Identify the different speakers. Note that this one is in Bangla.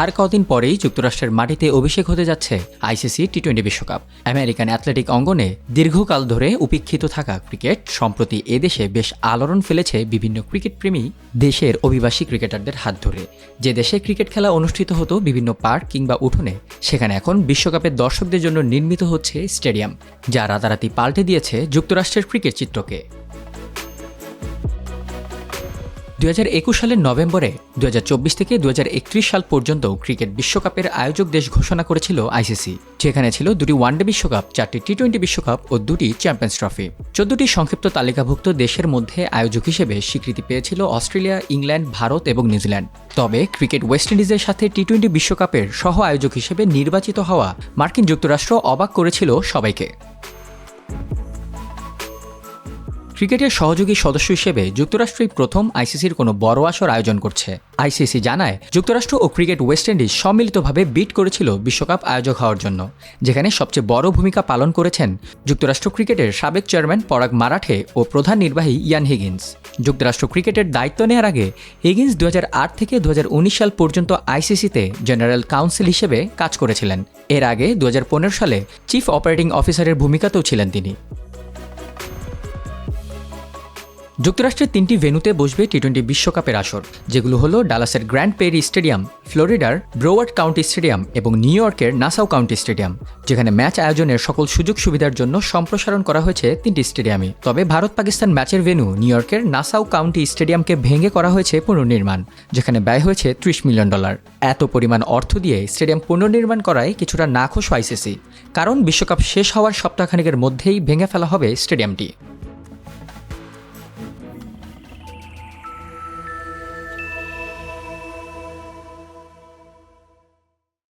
Speaker 1: আর কদিন পরেই যুক্তরাষ্ট্রের মাটিতে অভিষেক হতে যাচ্ছে আইসিসি টি টোয়েন্টি বিশ্বকাপ। আমেরিকান অ্যাথলেটিক অঙ্গনে দীর্ঘকাল ধরে উপেক্ষিত থাকা ক্রিকেট সম্প্রতি এদেশে বেশ আলোড়ন ফেলেছে বিভিন্ন ক্রিকেট প্রেমী দেশের অভিবাসী ক্রিকেটারদের হাত ধরে। যে দেশে ক্রিকেট খেলা অনুষ্ঠিত হতো বিভিন্ন পার্ক কিংবা উঠোনে, সেখানে এখন বিশ্বকাপের দর্শকদের জন্য নির্মিত হচ্ছে স্টেডিয়াম, যা রাতারাতি পাল্টে দিয়েছে যুক্তরাষ্ট্রের ক্রিকেট চিত্রকে। দুই হাজার একুশ সালের নভেম্বরে দু হাজার চব্বিশ থেকে দু হাজার একত্রিশ সাল পর্যন্ত ক্রিকেট বিশ্বকাপের আয়োজক দেশ ঘোষণা করেছিল আইসিসি, যেখানে ছিল দুটি ওয়ানডে বিশ্বকাপ, চারটি টি টোয়েন্টি বিশ্বকাপ ও দুটি চ্যাম্পিয়ন্স ট্রফি। চোদ্দটি সংক্ষিপ্ত তালিকাভুক্ত দেশের মধ্যে আয়োজক হিসেবে স্বীকৃতি পেয়েছিল অস্ট্রেলিয়া, ইংল্যান্ড, ভারত এবং নিউজিল্যান্ড তবে ক্রিকেট ওয়েস্ট ইন্ডিজের সাথে টি টোয়েন্টি বিশ্বকাপের সহ আয়োজক হিসেবে নির্বাচিত হওয়া মার্কিন যুক্তরাষ্ট্র অবাক করেছিল সবাইকে। ক্রিকেটের সহযোগী সদস্য হিসেবে যুক্তরাষ্ট্রই প্রথম আইসিসির কোনো বড় আসর আয়োজন করছে। আইসিসি জানায়, যুক্তরাষ্ট্র ও ক্রিকেট ওয়েস্ট ইন্ডিজ সম্মিলিতভাবে বিট করেছিল বিশ্বকাপ আয়োজক হওয়ার জন্য, যেখানে সবচেয়ে বড় ভূমিকা পালন করেছেন যুক্তরাষ্ট্র ক্রিকেটের সাবেক চেয়ারম্যান পরাগ মারাঠে ও প্রধান নির্বাহী ইয়ান হিগিন্স। যুক্তরাষ্ট্র ক্রিকেটের দায়িত্ব নেওয়ার আগে, হিগিন্স দু হাজার আট থেকে দু হাজার উনিশ সাল পর্যন্ত আইসিসিতে জেনারেল কাউন্সিল হিসেবে কাজ করেছিলেন। এর আগে দু হাজার পনেরো সালে চিফ অপারেটিং অফিসারের ভূমিকাতেও ছিলেন তিনি। যুক্তরাষ্ট্রের তিনটি ভেন্যুতে বসবে টি টোয়েন্টি বিশ্বকাপের আসর, যেগুলো হলো ডালাসের গ্র্যান্ড পেরি স্টেডিয়াম, ফ্লোরিডার, ব্রোয়ার্ড কাউন্টি স্টেডিয়াম এবং নিউ ইয়র্কের নাসাউ কাউন্টি স্টেডিয়াম, যেখানে ম্যাচ আয়োজনের সকল সুযোগ সুবিধার জন্য সম্প্রসারণ করা হয়েছে তিনটি স্টেডিয়ামে। তবে ভারত পাকিস্তান ম্যাচের ভেন্যু নিউ ইয়র্কের নাসাউ কাউন্টি স্টেডিয়ামকে ভেঙে করা হয়েছে পুনর্নির্মাণ, যেখানে ব্যয় হয়েছে ত্রিশ মিলিয়ন ডলার। এত পরিমাণ অর্থ দিয়ে স্টেডিয়াম পুনর্নির্মাণ করায় কিছুটা নাখোশ আইসিসি, কারণ বিশ্বকাপ শেষ হওয়ার সপ্তাহখানেকের মধ্যেই ভেঙে ফেলা হবে স্টেডিয়ামটি।